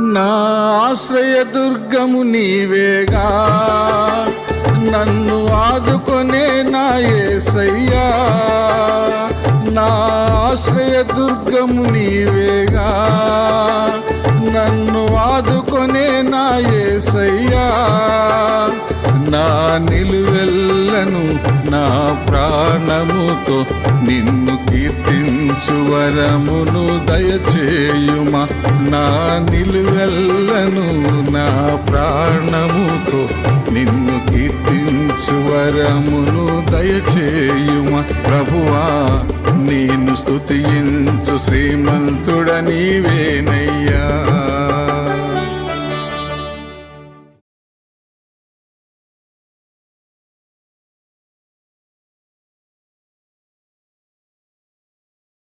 నా ఆశ్రయ దుర్గము నీవేగా. నన్ను ఆదుకొనే నా ఏసయ్యా. నా ఆశ్రయ దుర్గము నీవేగా. నన్ను ఆదుకొనే నా ఏసయ్యా. నా నిలువెల్లను నా ప్రాణముతో నిన్ను కీర్తించు దయచేయుమా. నా నిలువెల్లను నా ప్రాణముతో నిన్ను కీర్తించువరమును దయచేయుమా. ప్రభువా నేను స్తుతించు శ్రీమంతుడ నీవే